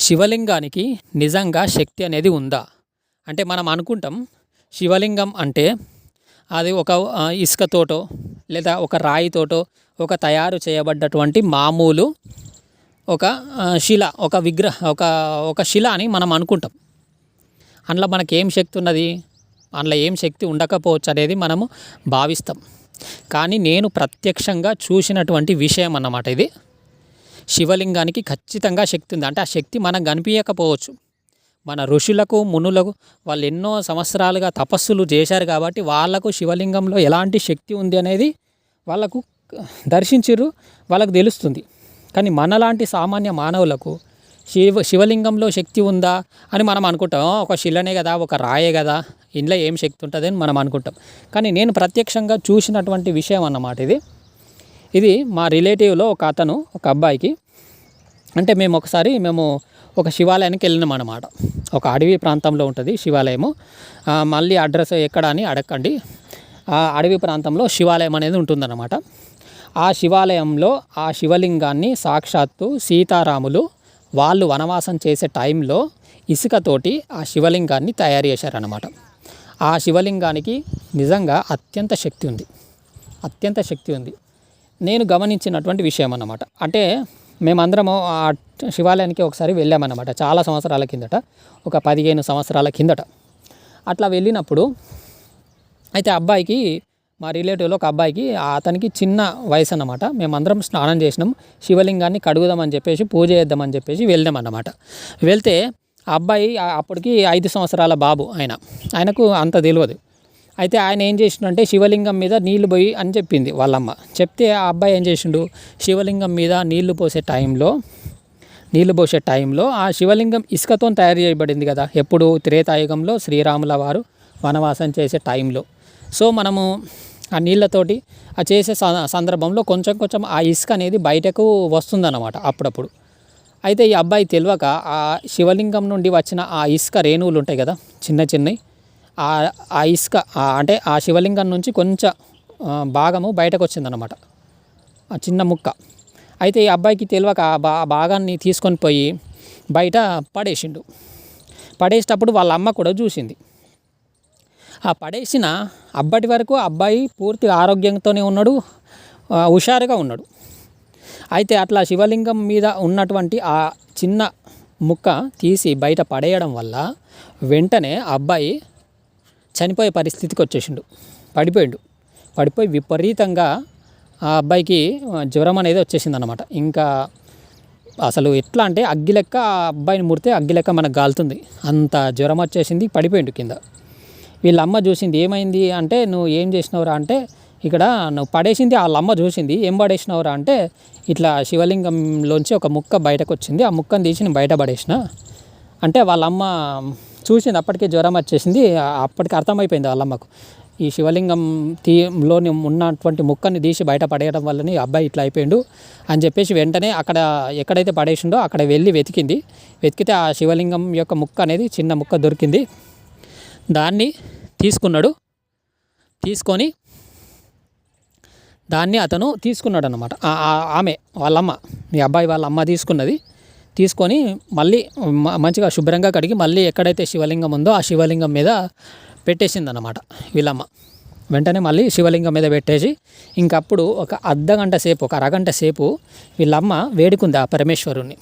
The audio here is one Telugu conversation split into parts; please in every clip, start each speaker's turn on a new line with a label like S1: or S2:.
S1: శివలింగానికి నిజంగా శక్తి అనేది ఉందా? అంటే మనం అనుకుంటాం శివలింగం అంటే అది ఒక ఇసుకతోటో లేదా ఒక రాయితోటో ఒక తయారు చేయబడ్డటువంటి మామూలు ఒక శిల ఒక విగ్రహ ఒక ఒక శిల అని మనం అనుకుంటాం. అందులో మనకి ఏం శక్తి ఉన్నది? అందులో ఏం శక్తి ఉండకపోవచ్చు అనేది మనము భావిస్తాం. కానీ నేను ప్రత్యక్షంగా చూసినటువంటి విషయం అన్నమాట ఇది. శివలింగానికి ఖచ్చితంగా శక్తి ఉంది. అంటే ఆ శక్తి మనకు కనిపించకపోవచ్చు. మన ఋషులకు మునులకు వాళ్ళు ఎన్నో సంవత్సరాలుగా తపస్సులు చేశారు కాబట్టి వాళ్ళకు శివలింగంలో ఎలాంటి శక్తి ఉంది అనేది వాళ్ళకు దర్శించరు వాళ్ళకు తెలుస్తుంది. కానీ మనలాంటి సామాన్య మానవులకు శివ శివలింగంలో శక్తి ఉందా అని మనం అనుకుంటాం. ఒక శిలనే కదా ఒక రాయే కదా ఇంట్లో ఏం శక్తి ఉంటుంది అని మనం అనుకుంటాం. కానీ నేను ప్రత్యక్షంగా చూసినటువంటి విషయం అన్నమాట ఇది. ఇది మా రిలేటివ్లో ఒక అతను ఒక అబ్బాయికి. అంటే మేము ఒకసారి మేము ఒక శివాలయానికి వెళ్ళినాం అనమాట ఒక అడవి ప్రాంతంలో ఉంటుంది శివాలయము. మళ్ళీ అడ్రస్ ఎక్కడ అని అడగండి. ఆ అడవి ప్రాంతంలో శివాలయం అనేది ఉంటుందన్నమాట. ఆ శివాలయంలో ఆ శివలింగాన్ని సాక్షాత్తు సీతారాములు వాళ్ళు వనవాసం చేసే టైంలో ఇసుకతోటి ఆ శివలింగాన్ని తయారు చేశారనమాట ఆ శివలింగానికి నిజంగా అత్యంత శక్తి ఉంది. అత్యంత శక్తి ఉంది. నేను గమనించినటువంటి విషయం అన్నమాట. అంటే మేమందరము ఆ శివాలయానికి ఒకసారి వెళ్ళామన్నమాట. చాలా సంవత్సరాల కిందట ఒక పదిహేను సంవత్సరాల కిందట. అట్లా వెళ్ళినప్పుడు అయితే అబ్బాయికి మా రిలేటివ్లో ఒక అబ్బాయికి అతనికి చిన్న వయసు అన్నమాట. మేమందరం స్నానం చేసినాం శివలింగాన్ని కడుగుదామని చెప్పేసి పూజ చేద్దామని చెప్పేసి వెళ్దాం అన్నమాట. వెళ్తే ఆ అబ్బాయి అప్పటికి ఐదు సంవత్సరాల బాబు ఆయన. ఆయనకు అంత తెలియదు. అయితే ఆయన ఏం చేసిండంటే శివలింగం మీద నీళ్ళు పోయి అని చెప్పింది వాళ్ళమ్మ. చెప్తే ఆ అబ్బాయి ఏం చేసిండు? శివలింగం మీద నీళ్ళు పోసే టైంలో నీళ్ళు పోసే టైంలో ఆ శివలింగం ఇసుకతో తయారు చేయబడింది కదా. ఎప్పుడు త్రేతాయుగంలో శ్రీరాముల వారు వనవాసం చేసే టైంలో. సో మనము ఆ నీళ్ళతోటి ఆ చేసే స- సందర్భంలో కొంచెం కొంచెం ఆ ఇసుక అనేది బయటకు వస్తుందన్నమాట అప్పుడప్పుడు. అయితే ఈ అబ్బాయి తెలియక ఆ శివలింగం నుండి వచ్చిన ఆ ఇసుక రేణువులు ఉంటాయి కదా చిన్న చిన్నవి ఆ ఆ ఇసుక అంటే ఆ శివలింగం నుంచి కొంచెం భాగము బయటకు వచ్చిందనమాట ఆ చిన్న ముక్క. అయితే ఈ అబ్బాయికి తెలియక ఆ బా భాగాన్ని తీసుకొని పోయి బయట పడేసిండు. పడేసేటప్పుడు వాళ్ళ అమ్మ కూడా చూసింది. ఆ పడేసిన అప్పటి వరకు అబ్బాయి పూర్తిగా ఆరోగ్యంతోనే ఉన్నాడు హుషారుగా ఉన్నాడు. అయితే అట్లా శివలింగం మీద ఉన్నటువంటి ఆ చిన్న ముక్క తీసి బయట పడేయడం వల్ల వెంటనే అబ్బాయి చనిపోయే పరిస్థితికి వచ్చేసిండు. పడిపోయిండు. పడిపోయి విపరీతంగా ఆ అబ్బాయికి జ్వరం అనేది వచ్చేసింది అనమాట ఇంకా అసలు ఎట్లా అంటే అగ్గి లెక్క ఆ అబ్బాయిని ముడితే అగ్గి లెక్క మనకు గాలుతుంది. అంత జ్వరం వచ్చేసింది పడిపోయిండు కింద. వీళ్ళ అమ్మ చూసింది ఏమైంది అంటే నువ్వు ఏం చేసినవురా అంటే ఇక్కడ నువ్వు పడేసింది వాళ్ళ అమ్మ చూసింది ఏం పడేసినవురా అంటే ఇట్లా శివలింగంలోంచి ఒక ముక్క బయటకు వచ్చింది ఆ ముక్కను తీసి నేను బయట పడేసిన. అంటే వాళ్ళ అమ్మ చూసింది అప్పటికే జ్వరం వచ్చేసింది. అప్పటికి అర్థమైపోయింది వాళ్ళ అమ్మకు ఈ శివలింగం తీలోని ఉన్నటువంటి ముక్కని తీసి బయట పడేయడం వల్లనే అబ్బాయి ఇట్లా అయిపోయిండు అని చెప్పేసి వెంటనే అక్కడ ఎక్కడైతే పడేసిండో అక్కడ వెళ్ళి వెతికింది. వెతికితే ఆ శివలింగం యొక్క ముక్క అనేది చిన్న ముక్క దొరికింది. దాన్ని తీసుకున్నాడు. తీసుకొని దాన్ని అతను తీసుకున్నాడు అనమాట ఆమె వాళ్ళమ్మ మీ అబ్బాయి వాళ్ళ అమ్మ తీసుకున్నది. తీసుకొని మళ్ళీ మంచిగా శుభ్రంగా కడిగి మళ్ళీ ఎక్కడైతే శివలింగం ఉందో ఆ శివలింగం మీద పెట్టేసిందనమాట వీళ్ళమ్మ. వెంటనే మళ్ళీ శివలింగం మీద పెట్టేసి ఇంకప్పుడు ఒక అర్ధ గంట సేపు ఒక అరగంట సేపు వీళ్ళమ్మ వేడుకుంది ఆ పరమేశ్వరుణ్ణి.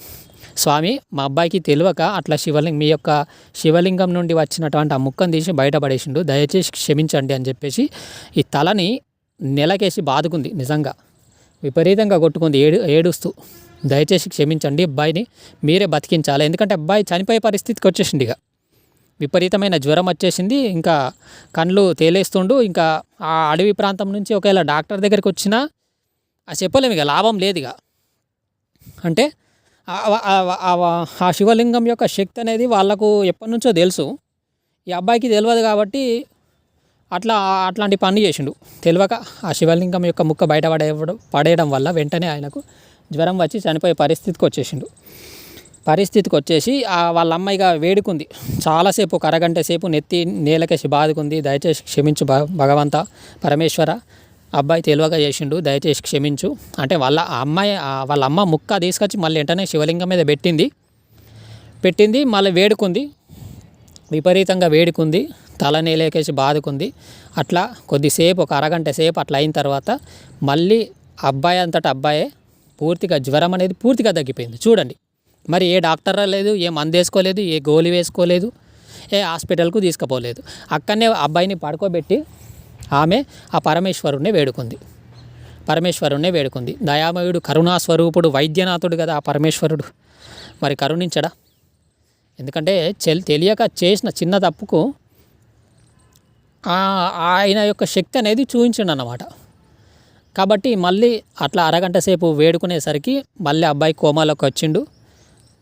S1: స్వామి మా అబ్బాయికి తెలియక అట్లా శివలింగం మీ యొక్క శివలింగం నుండి వచ్చినటువంటి ఆ ముక్కను తీసి బయటపడేసిండు దయచేసి క్షమించండి అని చెప్పేసి ఈ తలని నెలకేసి బాదుకుంది నిజంగా. విపరీతంగా కొట్టుకుంది ఏడు ఏడుస్తూ. దయచేసి క్షమించండి. అబ్బాయిని మీరే బతికించాలి. ఎందుకంటే అబ్బాయి చనిపోయే పరిస్థితికి వచ్చేసింది ఇక. విపరీతమైన జ్వరం వచ్చేసింది. ఇంకా కళ్ళు తేలేస్తుండు. ఇంకా ఆ అడవి ప్రాంతం నుంచి ఒకవేళ డాక్టర్ దగ్గరికి వచ్చినా ఆ చెప్పలేము ఇక. లాభం లేదు ఇక. అంటే ఆ- శివలింగం యొక్క శక్తి అనేది వాళ్ళకు ఎప్పటి నుంచో తెలుసు. ఈ అబ్బాయికి తెలియదు కాబట్టి అట్లా అట్లాంటి పని చేసిండు. తెలియక ఆ శివలింగం యొక్క ముక్క బయట పడేయడం వల్ల వెంటనే ఆయనకు జ్వరం వచ్చి చనిపోయే పరిస్థితికి వచ్చేసిండు. పరిస్థితికి వచ్చేసి వాళ్ళ అమ్మాయిగా వేడుకుంది. చాలాసేపు ఒక అరగంట సేపు నెత్తి నేలకేసి బాదుకుంది. దయచేసి క్షమించు భ భగవంత పరమేశ్వర. అబ్బాయి తెలివగా చేసిండు. దయచేసి క్షమించు. అంటే వాళ్ళ అమ్మాయి వాళ్ళ అమ్మ ముక్క తీసుకొచ్చి మళ్ళీ వెంటనే శివలింగం మీద పెట్టింది. పెట్టింది మళ్ళీ వేడుకుంది. విపరీతంగా వేడుకుంది. తల నేలేకేసి బాదుకుంది. అట్లా కొద్దిసేపు ఒక అరగంట సేపు అట్లా అయిన తర్వాత మళ్ళీ అబ్బాయి అంతటా అబ్బాయే పూర్తిగా జ్వరం అనేది పూర్తిగా తగ్గిపోయింది. చూడండి. మరి ఏ డాక్టర్ లేదు ఏ మందు వేసుకోలేదు ఏ గోళీ వేసుకోలేదు ఏ హాస్పిటల్కు తీసుకుపోలేదు. అక్కడనే అబ్బాయిని పడుకోబెట్టి ఆమె ఆ పరమేశ్వరుణ్ణి వేడుకుంది. పరమేశ్వరుణ్ణి వేడుకుంది. దయామయుడు కరుణాస్వరూపుడు వైద్యనాథుడు కదా ఆ పరమేశ్వరుడు. మరి కరుణించడా? ఎందుకంటే చెల్ తెలియక చేసిన చిన్న తప్పుకు ఆయన యొక్క శక్తి అనేది చూపించండి అన్నమాట కాబట్టి మళ్ళీ అట్లా అరగంట సేపు వేడుకునేసరికి మళ్ళీ అబ్బాయి కోమాలోకి వచ్చిండు.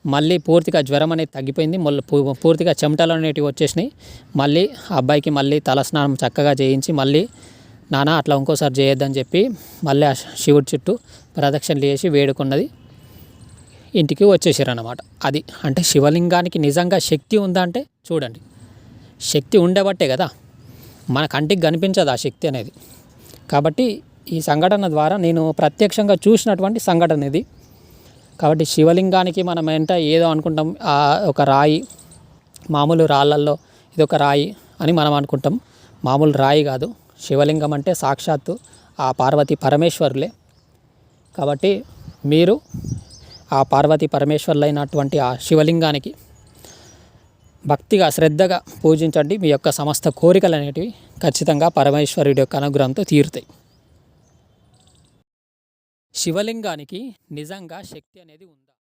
S1: మళ్ళీ పూర్తిగా జ్వరం అనేది తగ్గిపోయింది. మళ్ళీ పూర్తిగా చెమటలు అనేటివి వచ్చేసినాయి. మళ్ళీ అబ్బాయికి మళ్ళీ తలస్నానం చక్కగా చేయించి మళ్ళీ నాన్న అట్లా ఇంకోసారి చేయొద్దని చెప్పి మళ్ళీ ఆ శివుడి చుట్టూ ప్రదక్షిణలు చేసి వేడుకున్నది ఇంటికి వచ్చేసారు అన్నమాట అది అంటే శివలింగానికి నిజంగా శక్తి ఉందా అంటే చూడండి. శక్తి ఉండబట్టే కదా. మన కంటికి కనిపించదు ఆ శక్తి అనేది. కాబట్టి ఈ సంఘటన ద్వారా నేను ప్రత్యక్షంగా చూసినటువంటి సంఘటన ఇది. కాబట్టి శివలింగానికి మనం వెంట ఏదో అనుకుంటాం ఆ ఒక రాయి మామూలు రాళ్ళల్లో ఇది ఒక రాయి అని మనం అనుకుంటాం. మామూలు రాయి కాదు శివలింగం అంటే సాక్షాత్తు ఆ పార్వతి పరమేశ్వరులే. కాబట్టి మీరు ఆ పార్వతి పరమేశ్వర్లైనటువంటి ఆ శివలింగానికి భక్తిగా శ్రద్ధగా పూజించండి. మీ యొక్క సమస్త కోరికలు అనేటివి ఖచ్చితంగా పరమేశ్వరుడి యొక్క అనుగ్రహంతో తీరుతాయి. శివలింగానికి నిజంగా శక్తి అనేది ఉంది.